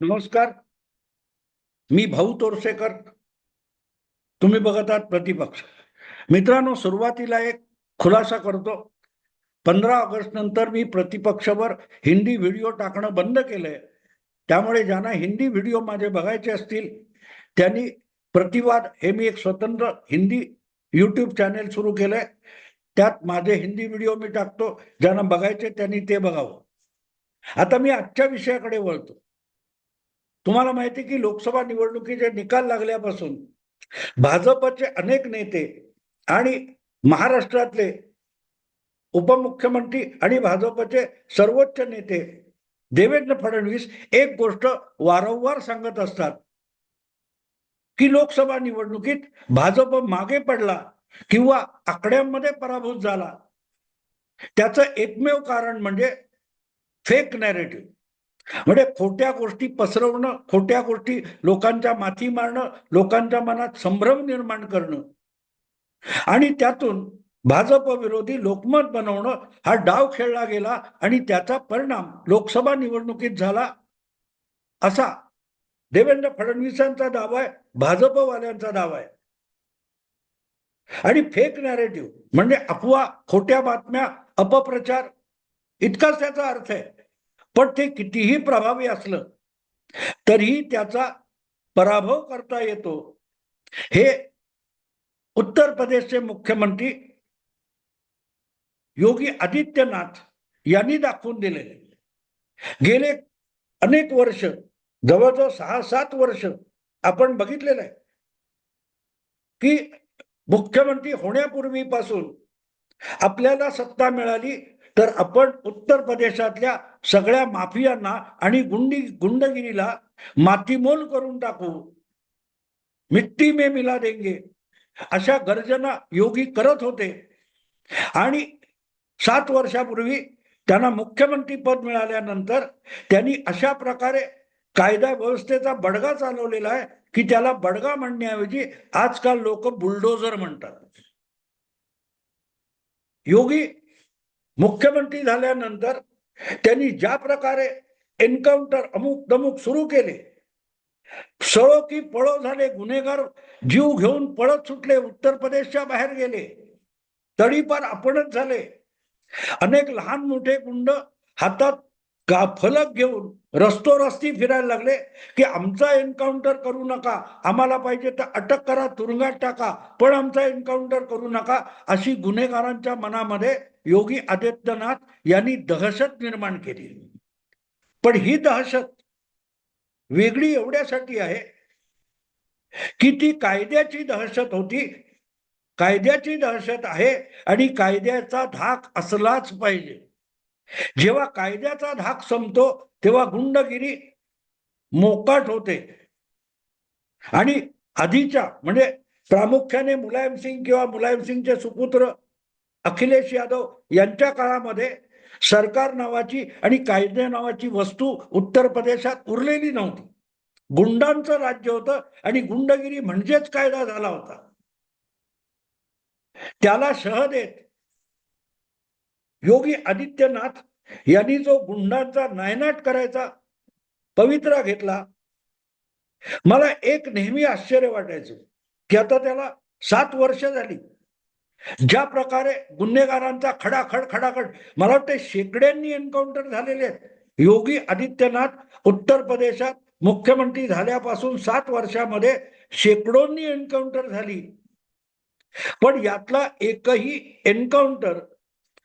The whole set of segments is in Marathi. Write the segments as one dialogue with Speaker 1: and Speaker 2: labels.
Speaker 1: नमस्कार. मी भाऊ तोरसेकर. तुम्ही बघत आहात प्रतिपक्ष. मित्रांनो सुरुवातीला एक खुलासा करतो. पंधरा ऑगस्ट नंतर मी प्रतिपक्षवर हिंदी व्हिडिओ टाकणं बंद केलंय. त्यामुळे ज्यांना हिंदी व्हिडिओ माझे बघायचे असतील त्यांनी प्रतिवाद हे मी एक स्वतंत्र हिंदी यूट्यूब चॅनेल सुरू केलंय. त्यात माझे हिंदी व्हिडिओ मी टाकतो. ज्यांना बघायचे त्यांनी ते बघावं. आता मी आजच्या विषयाकडे वळतो. तुम्हाला माहिती की लोकसभा निवडणुकीचे निकाल लागल्यापासून भाजपचे अनेक नेते आणि महाराष्ट्रातले उपमुख्यमंत्री आणि भाजपचे सर्वोच्च नेते देवेंद्र फडणवीस एक गोष्ट वारंवार सांगत असतात की लोकसभा निवडणुकीत भाजप मागे पडला किंवा आकड्यांमध्ये पराभूत झाला. त्याचं एकमेव कारण म्हणजे फेक नॅरेटिव्ह म्हणजे खोट्या गोष्टी पसरवणं खोट्या गोष्टी लोकांच्या माथी मारणं लोकांच्या मनात संभ्रम निर्माण करणं. आणि त्यातून भाजप विरोधी लोकमत बनवणं हा डाव खेळला गेला आणि त्याचा परिणाम लोकसभा निवडणुकीत झाला असा. देवेंद्र फडणवीसांचा दावा आहे भाजपवाल्यांचा दावा आहे. आणि फेक नॅरेटिव्ह म्हणजे अफवा खोट्या बातम्या अपप्रचार इतकाच त्याचा अर्थ आहे. पण ते कितीही प्रभावी असलं तरीही त्याचा पराभव करता येतो. हे उत्तर प्रदेशचे मुख्यमंत्री योगी आदित्यनाथ यांनी दाखवून दिलेले. गेले अनेक वर्ष जवळजवळ सहा सात वर्ष आपण बघितलेलं आहे की मुख्यमंत्री होण्यापूर्वीपासून आपल्याला सत्ता मिळाली तर आपण उत्तर प्रदेशातल्या सगळ्या माफियांना आणि गुंडी गुंडगिरीला मातीमोल करून टाकू. मिट्टी मे मिला देंगे. अशा गर्जना योगी करत होते. आणि सात वर्षापूर्वी त्यांना मुख्यमंत्री पद मिळाल्यानंतर त्यांनी अशा प्रकारे कायदा व्यवस्थेचा बडगा चालवलेला आहे की त्याला बडगा म्हणण्याऐवजी आजकाल लोक बुलडोजर म्हणतात. योगी मुख्यमंत्री झाल्यानंतर त्यांनी ज्या प्रकारे एन्काउंटर अमुक दमुक सुरू केले सळो की पळो झाले गुन्हेगार जीव घेऊन पळत सुटले उत्तर प्रदेशच्या बाहेर गेले तडीपार आपणच झाले. अनेक लहान मोठे गुंड हातात का फलक घेऊन रस्तोरस्ती फिरायला लागले की आमचा एन्काउंटर करू नका. आम्हाला पाहिजे तर अटक करा तुरुंगात टाका पण आमचा एन्काउंटर करू नका. अशी गुन्हेगारांच्या मनामध्ये योगी आदित्यनाथ यांनी दहशत निर्माण केली. पण ही दहशत वेगळी एवढ्यासाठी आहे की ती कायद्याची दहशत होती. कायद्याची दहशत आहे आणि कायद्याचा धाक असलाच पाहिजे. जेव्हा कायद्याचा धाक संपतो तेव्हा गुंडगिरी मोकाट होते. आणि आधीच्या म्हणजे प्रामुख्याने मुलायम सिंग किंवा मुलायम सिंगचे सुपुत्र अखिलेश यादव यांच्या काळामध्ये सरकार नावाची आणि कायदे नावाची वस्तू उत्तर प्रदेशात उरलेली नव्हती. गुंडांचं राज्य होतं आणि गुंडगिरी म्हणजेच कायदा झाला होता. त्याला शह देत योगी आदित्यनाथ यांनी जो गुंडांचा नायनाट करायचा पवित्रा घेतला मला एक नेहमी आश्चर्य वाटायचं की आता त्याला सात वर्ष झाली. ज्या प्रकारे गुन्हेगारांचा खडाखड खडाखड मला वाटते शेकड्यांनी एन्काउंटर झालेले आहेत. योगी आदित्यनाथ उत्तर प्रदेशात मुख्यमंत्री झाल्यापासून सात वर्षामध्ये शेकडोंनी एन्काउंटर झाली. पण यातला एकही एन्काउंटर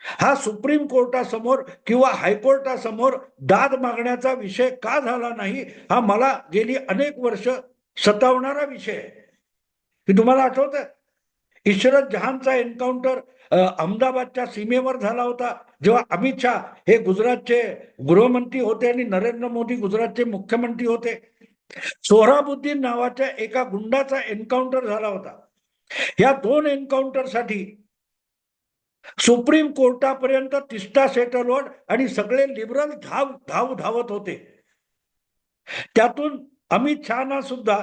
Speaker 1: हा सुप्रीम कोर्टासमोर किंवा हायकोर्टासमोर दाद मागण्याचा विषय का झाला नाही हा मला गेली अनेक वर्ष सतावणारा विषय आहे. की तुम्हाला आठवत इशरत जहानचा एन्काउंटर अहमदाबादच्या सीमेवर झाला होता. जेव्हा अमित शहा हे गुजरातचे गृहमंत्री होते आणि नरेंद्र मोदी गुजरातचे मुख्यमंत्री होते. सोहराबुद्दीन नावाच्या एका गुंडाचा एन्काउंटर झाला होता. या दोन एन्काउंटरसाठी सुप्रीम कोर्टापर्यंत तिस्टा सेटलवर आणि सगळे लिबरल धाव धाव धावत होते. त्यातून अमित शहाना सुद्धा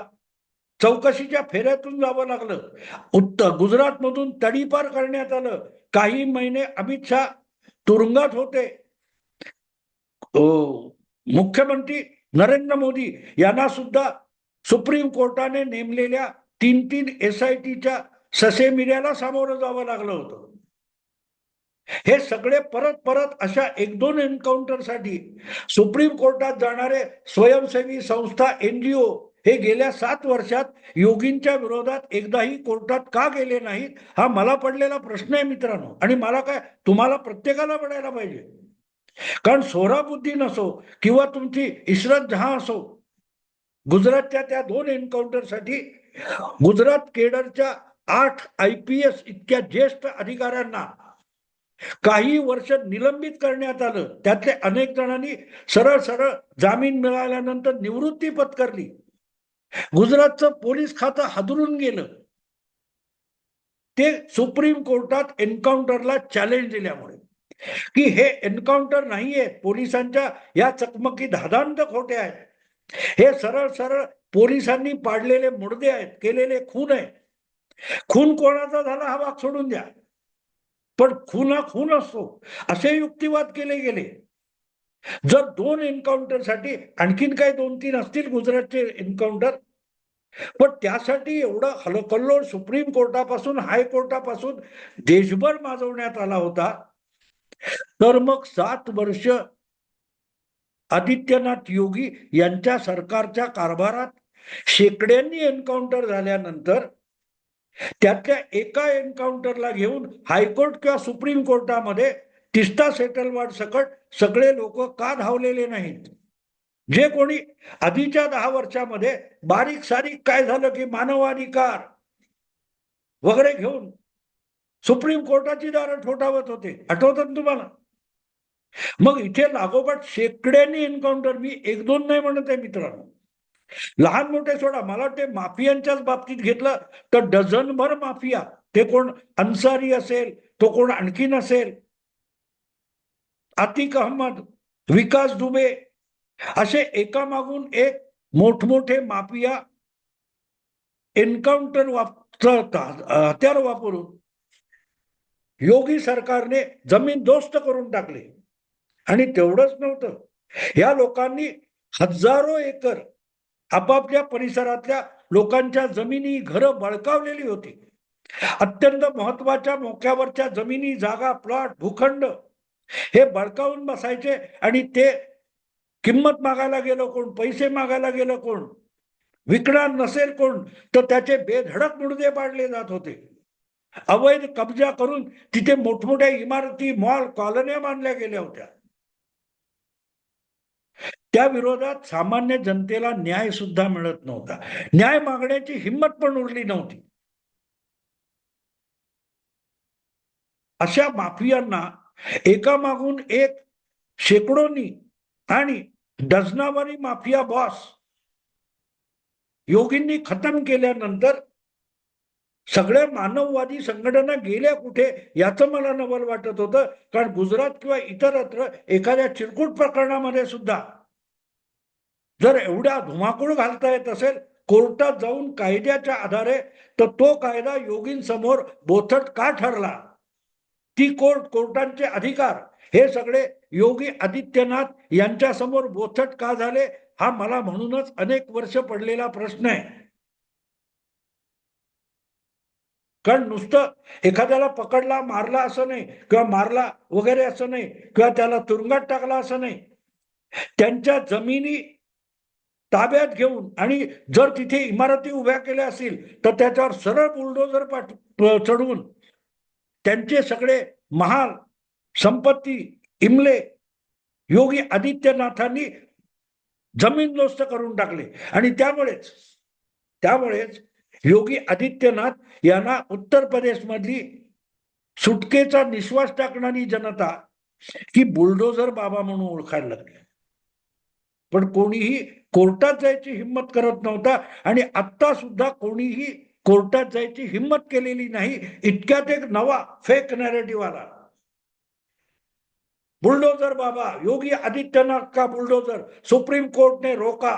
Speaker 1: चौकशीच्या फेऱ्यातून जावं लागलं. उत्तर गुजरात मधून तडीपार करण्यात आलं. काही महिने अमित शहा तुरुंगात होते. मुख्यमंत्री नरेंद्र मोदी यांना सुद्धा सुप्रीम कोर्टाने नेमलेल्या तीन तीन एस आय टीच्या ससेमिऱ्याला सामोरं जावं लागलं होतं. हे सगळे परत परत अशा एक दोन एन्काउंटरसाठी सुप्रीम कोर्टात जाणारे स्वयंसेवी संस्था एनजीओ हे गेल्या सात वर्षात योगींच्या विरोधात एकदाही कोर्टात का गेले नाहीत हा मला पडलेला प्रश्न आहे मित्रांनो. आणि मला काय तुम्हाला प्रत्येकाला पडायला पाहिजे. कारण सोराबुद्दीन असो किंवा तुमची इशरत जहां असो गुजरातच्या त्या दोन एन्काउंटरसाठी गुजरात केडरच्या आठ आय पी एस इतक्या ज्येष्ठ अधिकाऱ्यांना काही वर्ष निलंबित करण्यात आलं. त्यातले अनेक जणांनी सरळ सरळ जामीन मिळाल्यानंतर निवृत्ती पत्करली. गुजरातचं पोलीस खातं हादरून गेलं. ते सुप्रीम कोर्टात एन्काउंटरला चॅलेंज दिल्यामुळे. की हे एन्काउंटर नाहीये पोलिसांच्या या चकमकी धादांत खोटे आहेत. हे सरळ सरळ पोलिसांनी पाडलेले मुडदे आहेत केलेले खून आहे खून कोणाचा झाला हा भाग सोडून द्या. पण खुना खून असतो असे युक्तिवाद केले गेले. जर दोन एन्काउंटरसाठी आणखीन काही दोन तीन असतील गुजरातचे एन्काउंटर पण त्यासाठी एवढा हलकल्लोळ सुप्रीम कोर्टापासून हायकोर्टापासून देशभर माजवण्यात आला होता तर मग सात वर्ष आदित्यनाथ योगी यांच्या सरकारच्या कारभारात शेकड्यांनी एन्काउंटर झाल्यानंतर त्यातल्या एका एन्काउंटरला घेऊन हायकोर्ट किंवा सुप्रीम कोर्टामध्ये तिस्ता सेटलवाड सकट सगळे लोक का धावलेले नाहीत? जे कोणी आधीच्या दहा वर्षामध्ये बारीक सारीक काय झालं की मानवाधिकार वगैरे घेऊन सुप्रीम कोर्टाची दारं ठोठावत होते आठवतात तुम्हाला? मग इथे लागोपाठ शेकड्यांनी एन्काउंटर मी एक दोन नाही म्हणत आहे मित्रांनो. लहान मोठे सोडा मला वाटते माफियांच्याच बाबतीत घेतलं तर डझनभर माफिया. ते कोण अन्सारी असेल तो कोण आणखीन असेल आतिक अहमद विकास दुबे असे एकामागून एक मोठमोठे माफिया एन्काउंटर वापर हत्यार वापरून योगी सरकारने जमीन दोस्त करून टाकले. आणि तेवढंच नव्हतं. या लोकांनी हजारो एकर आपापल्या परिसरातल्या लोकांच्या जमिनी घरं बळकावलेली होती. अत्यंत महत्त्वाच्या मोक्यावरच्या जमिनी जागा प्लॉट भूखंड हे बळकावून बसायचे आणि ते किंमत मागायला गेलो कोण? पैसे मागायला गेलं कोण? विकणार नसेल कोण? तर त्याचे बेधडक मुडदे पाडले जात होते. अवैध कब्जा करून तिथे मोठमोठ्या इमारती मॉल कॉलन्या बांधल्या गेल्या होत्या. त्या विरोधात सामान्य जनतेला न्याय सुद्धा मिळत नव्हता. न्याय मागण्याची हिंमत पण उरली नव्हती. अशा माफियांना एकामागून एक शेकडोनी आणि डझनावारी माफिया बॉस योगींनी खतम केल्यानंतर सगळ्या मानववादी संघटना गेल्या कुठे याचं मला नवल वाटत होतं. कारण गुजरात किंवा इतरत्र एखाद्या चिरकुट प्रकरणामध्ये सुद्धा जर एवढा धुमाकूळ घालता येत असेल कोर्टात जाऊन कायद्याच्या आधारे तर तो कायदा योगींसमोर बोथट का ठरला? ती कोर्ट कोर्टांचे अधिकार हे सगळे योगी आदित्यनाथ यांच्या समोर बोथट का झाले हा मला म्हणूनच अनेक वर्ष पडलेला प्रश्न आहे. कारण नुसतं एखाद्याला पकडला मारला असं नाही किंवा मारला वगैरे असं नाही किंवा त्याला तुरुंगात टाकला असं नाही. त्यांच्या जमिनी ताब्यात घेऊन आणि जर तिथे इमारती उभ्या केल्या असतील तर त्याच्यावर सरळ बुलडोजर पाठ चढवून त्यांचे सगळे महाल संपत्ती इमले योगी आदित्यनाथांनी जमीनदोस्त करून टाकले. आणि त्यामुळेच त्यामुळेच योगी आदित्यनाथ यांना उत्तर प्रदेशमधली सुटकेचा निश्वास टाकणारी जनता ही बुलडोझर बाबा म्हणून ओळखायला लागली. पण कोणीही कोर्टात जायची हिंमत करत नव्हता आणि आत्ता सुद्धा कोणीही कोर्टात जायची हिंमत केलेली नाही. इतक्यात एक नवा फेक नॅरेटिव्ह आला. बुलडोजर बाबा योगी आदित्यनाथ का बुलडोजर सुप्रीम कोर्ट ने रोका.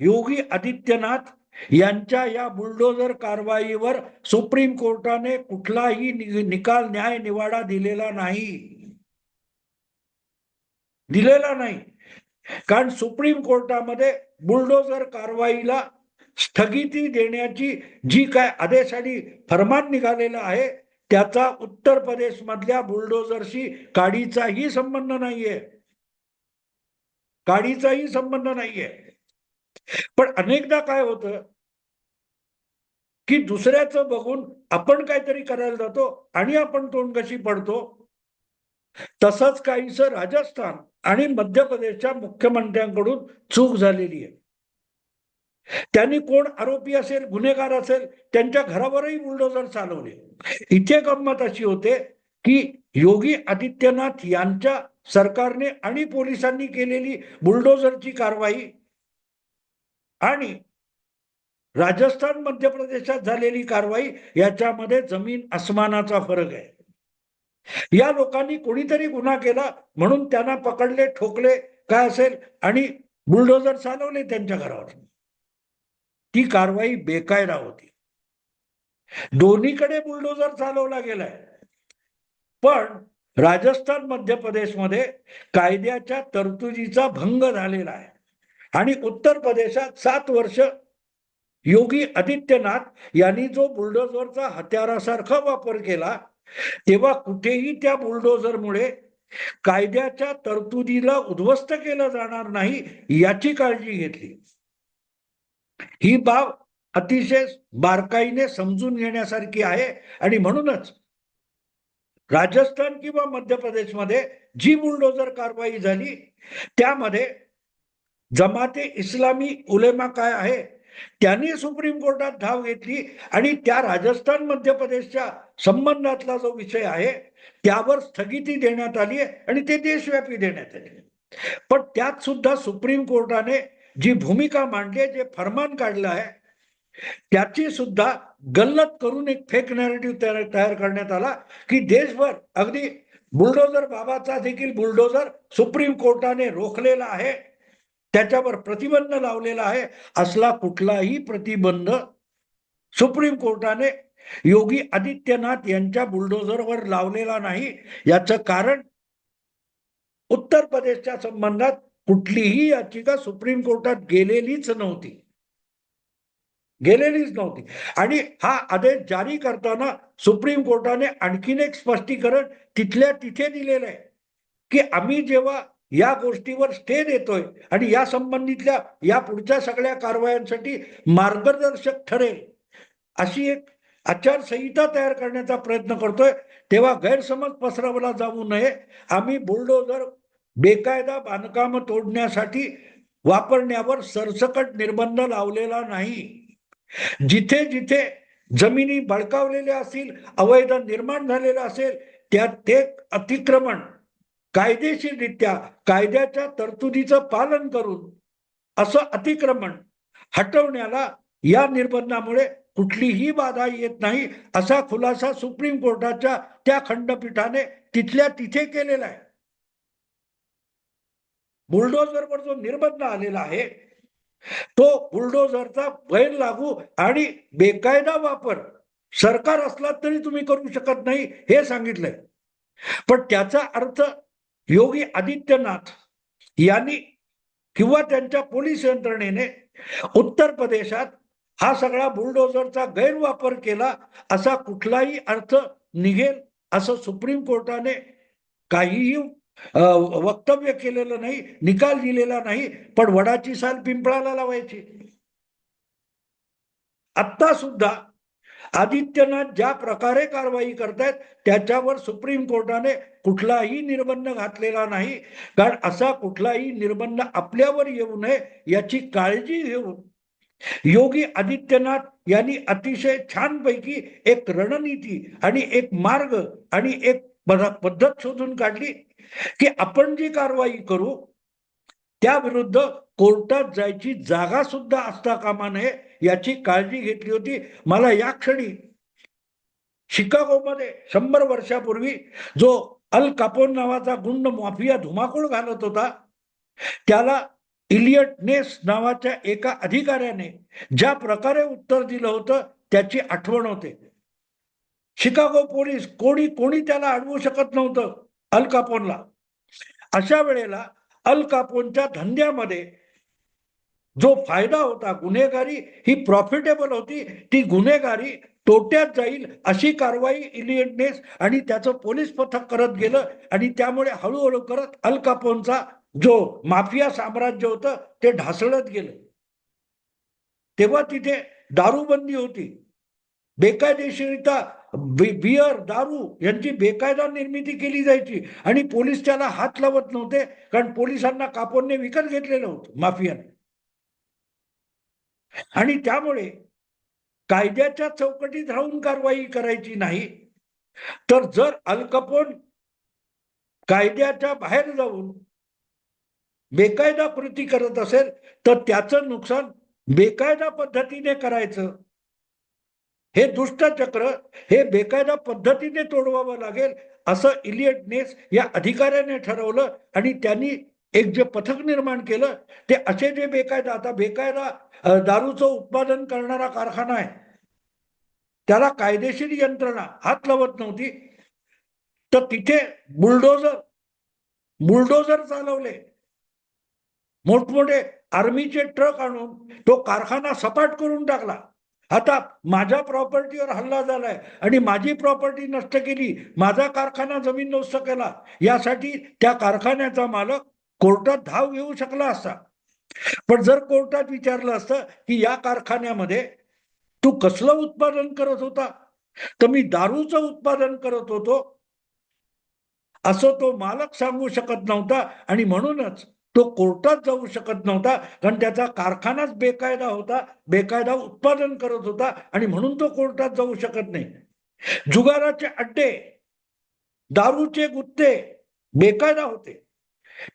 Speaker 1: योगी आदित्यनाथ यांच्या या बुलडोजर कारवाईवर सुप्रीम कोर्टाने कुठलाही निकाल न्याय निवाडा दिलेला नाही. दिलेला नाही. कारण सुप्रीम कोर्टामध्ये बुलडोजर कारवाईला स्थगिती देण्याची जी काय आदेश आणि फरमान निघालेलं आहे त्याचा उत्तर प्रदेश मधल्या बुलडोजरशी काडीचाही संबंध नाहीये. काडीचाही संबंध नाहीये. पण अनेकदा काय होतं की दुसऱ्याचं बघून आपण काहीतरी करायला जातो आणि आपण तोंड कशी पडतो तसंच काहीस राजस्थान आणि मध्य प्रदेशच्या मुख्यमंत्र्यांकडून चूक झालेली आहे. त्यांनी कोण आरोपी असेल गुन्हेगार असेल त्यांच्या घरावरही बुलडोझर चालवले. इथे गंमत अशी होते की योगी आदित्यनाथ यांच्या सरकारने आणि पोलिसांनी केलेली बुलडोजरची कारवाई आणि राजस्थान मध्य प्रदेशात झालेली कारवाई याच्यामध्ये जमीन अस्मानाचा फरक आहे. या लोकांनी कोणीतरी गुन्हा केला म्हणून त्यांना पकडले ठोकले काय असेल आणि बुलडोजर चालवले त्यांच्या घरावर ती कारवाई बेकायदा होती. दोन्हीकडे बुलडोजर चालवला गेलाय. पण राजस्थान मध्य प्रदेशमध्ये कायद्याच्या तरतुदीचा भंग झालेला आहे. आणि उत्तर प्रदेशात सात वर्ष योगी आदित्यनाथ यांनी जो बुलडोजरचा हत्यारासारखा वापर केला तेव्हा कुठेही त्या बुलडोझरमुळे कायद्याच्या तरतुदीला उद्ध्वस्त केलं जाणार नाही याची काळजी घेतली. ही बाब अतिशय बारकाईने समजून घेण्यासारखी आहे आणि म्हणूनच राजस्थान किंवा मध्य प्रदेशमध्ये जी बुलडोझर कारवाई झाली त्यामध्ये जमाते इस्लामी उलेमा काय आहे? त्यांनी सुप्रीम कोर्टात धाव घेतली आणि त्या राजस्थान मध्य प्रदेशच्या संबंधातला जो विषय आहे त्यावर स्थगिती देण्यात आली आहे आणि ते देशव्यापी देण्यात आले पण त्यात सुद्धा सुप्रीम कोर्टाने जी भूमिका मांडली जे फरमान काढलं आहे त्याची सुद्धा गल्लत करून एक फेक नॅरेटिव्ह तयार तयार करण्यात आला की देशभर अगदी बुलडोझर बाबाचा देखील बुलडोझर सुप्रीम कोर्टाने रोखलेला आहे. त्याच्यावर प्रतिबंध लावलेला आहे. असला कुठलाही प्रतिबंध सुप्रीम कोर्टाने योगी आदित्यनाथ यांच्या बुलडोझरवर लावलेला नाही. याचं कारण उत्तर प्रदेशच्या संबंधात कुठलीही याचिका सुप्रीम कोर्टात गेलेलीच नव्हती. गेलेलीच नव्हती. आणि हा आदेश जारी करताना सुप्रीम कोर्टाने आणखीन एक स्पष्टीकरण तिथल्या तिथे दिलेलं आहे. की आम्ही जेव्हा या गोष्टीवर स्टे देतोय. आणि या संबंधितल्या या पुढच्या सगळ्या कारवायांसाठी मार्गदर्शक ठरेल. अशी एक आचारसंहिता तयार करण्याचा प्रयत्न करतोय. तेव्हा गैरसमज पसरवला जाऊ नये. आम्ही बुलडोझर बेकायदा बांधकाम तोडण्यासाठी वापरण्यावर सरसकट निर्बंध लावलेला नाही. जिथे जिथे जमिनी बळकावलेल्या असतील अवैध निर्माण झालेलं असेल त्या ते अतिक्रमण कायदेशीररित्या कायद्याच्या तरतुदीचं पालन करून असं अतिक्रमण हटवण्याला या निर्बंधामुळे कुठलीही बाधा येत नाही असा खुलासा सुप्रीम कोर्टाच्या त्या खंडपीठाने तिथल्या तिथे केलेला आहे. बुलडोझरवर जो निर्बंध आलेला आहे तो बुलडोझरचा बैल लागू आणि बेकायदा वापर सरकार असला तरी तुम्ही करू शकत नाही हे सांगितलंय. पण त्याचा अर्थ योगी आदित्यनाथ यांनी किंवा त्यांच्या पोलीस यंत्रणेने उत्तर प्रदेशात हा सगळा बुलडोझरचा गैरवापर केला असा कुठलाही अर्थ निघेल असं सुप्रीम कोर्टाने काहीही वक्तव्य केलेलं नाही निकाल दिलेला नाही पण वडाची साल पिंपळाला लावायची. आता सुद्धा आदित्यनाथ ज्या प्रकारे कारवाई करतायत त्याच्यावर सुप्रीम कोर्टाने कुठलाही निर्बंध घातलेला नाही. कारण असा कुठलाही निर्बंध आपल्यावर येऊ नये याची काळजी घेऊन योगी आदित्यनाथ यांनी अतिशय छानपैकी एक रणनीती आणि एक मार्ग आणि एक पद्धत शोधून काढली की आपण जी कारवाई करू त्या विरुद्ध कोर्टात जायची जागा सुद्धा असता कामा नये. याची काळजी घेतली होती. मला या क्षणी शिकागोमध्ये शंभर वर्षापूर्वी जो अल कापोन नावाचा गुंड माफिया धुमाकूळ घालत होता त्याला इलियट नेस नावाच्या एका अधिकाऱ्याने ज्या प्रकारे उत्तर दिलं होतं त्याची आठवण होते. शिकागो पोलीस कोणी कोणी त्याला अडवू शकत नव्हतं अल कापोनला. अशा वेळेला अल कापोनच्या धंद्यामध्ये जो फायदा होता गुन्हेगारी ही प्रॉफिटेबल होती ती गुन्हेगारी तोट्यात जाईल अशी कारवाई इलियटनेस आणि त्याचं पोलीस पथक करत गेलं आणि त्यामुळे हळूहळू करत अल कापोनचा जो माफिया साम्राज्य होतं ते ढासळत गेलं. तेव्हा तिथे दारूबंदी होती. बेकायदेशीरित्या बि- बियर दारू यांची बेकायदा निर्मिती केली जायची आणि पोलीस त्याला हात लावत नव्हते कारण पोलिसांना कापोनने विकत घेतलेलं होतं माफियाने. आणि त्यामुळे कायद्याच्या चौकटीत राहून कारवाई करायची नाही तर जर अलकपोन कायद्याच्या बाहेर जाऊन बेकायदा कृती करत असेल तर त्याचं नुकसान बेकायदा पद्धतीने करायचं. हे दुष्टचक्र हे बेकायदा पद्धतीने तोडवावं लागेल असं इलियटनेस या अधिकाऱ्याने ठरवलं आणि त्यांनी एक जे पथक निर्माण केलं ते असे जे बेकायदा आता बेकायदा दारूचं उत्पादन करणारा कारखाना आहे. त्याला कायदेशीर यंत्रणा हात लावत नव्हती. तर तिथे बुलडोजर बुलडोजर चालवले. मोठमोठे आर्मीचे ट्रक आणून तो कारखाना सपाट करून टाकला. आता माझ्या प्रॉपर्टीवर हल्ला झालाय आणि माझी प्रॉपर्टी नष्ट केली माझा कारखाना जमीन नष्ट केला यासाठी त्या कारखान्याचा मालक कोर्टात धाव घेऊ शकला असता. पण जर कोर्टात विचारलं असतं की या कारखान्यामध्ये तू कसलं उत्पादन करत होता? तर मी दारूचं उत्पादन करत होतो. असं तो मालक सांगू शकत नव्हता आणि म्हणूनच तो कोर्टात जाऊ शकत नव्हता. कारण त्याचा कारखानाच बेकायदा होता. बेकायदा उत्पादन करत होता आणि म्हणून तो कोर्टात जाऊ शकत नाही. जुगाराचे अड्डे दारूचे गुत्ते बेकायदा होते.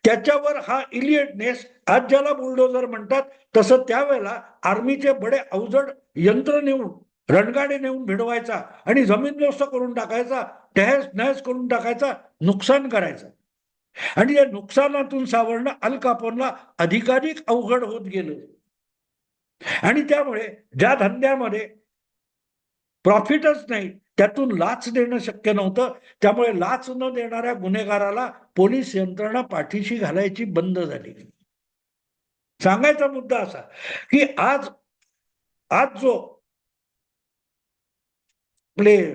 Speaker 1: त्याच्यावर हा इलियटनेस आज ज्याला बुलडोजर म्हणतात तसं त्यावेळेला आर्मीचे बडे अवजड यंत्र नेऊन रणगाडे नेऊन भिडवायचा आणि जमीनदोस्त करून टाकायचा तहस नहस करून टाकायचा नुकसान करायचं. आणि या नुकसानातून सावरणं अल कापोनला अधिकाधिक अवघड होत गेलं. आणि त्यामुळे ज्या धंद्यामध्ये प्रॉफिटच नाही त्यातून लाच देणं शक्य नव्हतं. त्यामुळे लाच न देणाऱ्या गुन्हेगाराला पोलीस यंत्रणा पाठीशी घालायची बंद झाली. सांगायचा मुद्दा असा की आज आज जो आपले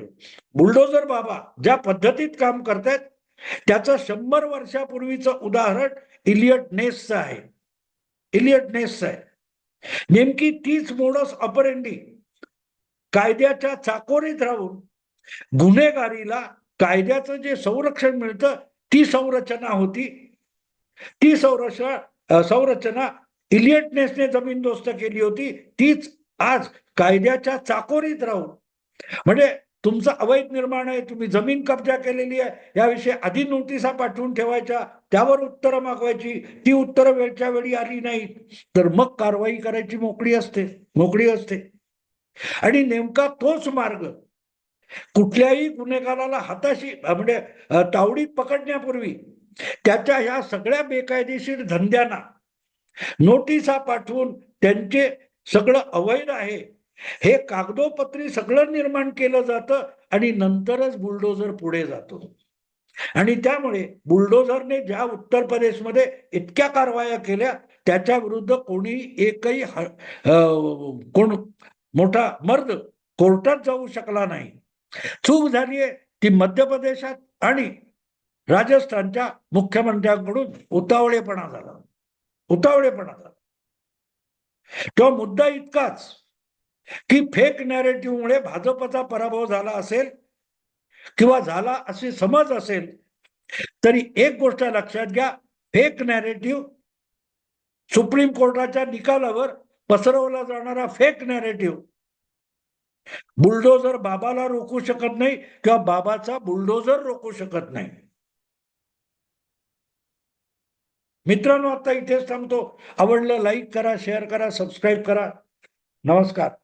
Speaker 1: बुलडोजर बाबा ज्या पद्धतीत काम करतायत त्याचं शंभर वर्षापूर्वीचं उदाहरण इलियट नेसचं आहे. इलियट नेसचं आहे. नेमकी तीच मोडस ऑपरेंडी कायद्याच्या चाकोरीत राहून गुन्हेगारीला कायद्याचं जे संरक्षण मिळतं ती संरचना होती. ती संरचना संरचना इलियटनेसने जमीनदोस्त केली होती. तीच आज कायद्याच्या चाकोरीत राहून. म्हणजे तुमचं अवैध निर्माण आहे तुम्ही जमीन कब्जा केलेली आहे याविषयी आधी नोटिसा पाठवून ठेवायच्या त्यावर उत्तरं मागवायची ती उत्तरं वेळच्या वेळी आली नाही तर मग कारवाई करायची मोकळी असते मोकळी असते. आणि नेमका तोच मार्ग कुठल्याही गुन्हेगाराला हाताशी म्हणजे तावडीत पकडण्यापूर्वी त्याच्या ह्या सगळ्या बेकायदेशीर धंद्यांना नोटिसा पाठवून त्यांचे सगळं अवैध आहे हे कागदोपत्री सगळं निर्माण केलं जातं आणि नंतरच बुलडोजर पुढे जातो. आणि त्यामुळे बुलडोझरने ज्या उत्तर प्रदेशमध्ये इतक्या कारवाया केल्या त्याच्या विरुद्ध कोणी एकही कोण मोठा मर्द कोर्टात जाऊ शकला नाही. चूक झाली आहे ती मध्य प्रदेशात आणि राजस्थानच्या मुख्यमंत्र्यांकडून उतावळेपणा झाला. उतावळेपणा झाला. तो मुद्दा इतकाच की फेक नॅरेटिव्हमुळे भाजपचा पराभव झाला असेल किंवा झाला असे समज असेल तरी एक गोष्ट लक्षात घ्या फेक नॅरेटिव्ह सुप्रीम कोर्टाच्या निकालावर पसरवला जाणारा फेक नॅरेटिव्ह बुलडोजर बाबाला रोखू शकत नाही किंवा बाबाचा बुलडोजर रोखू शकत नाही. मित्रांनो आता इथेच थांबतो. आवडलं लाईक करा शेअर करा सबस्क्राईब करा. नमस्कार.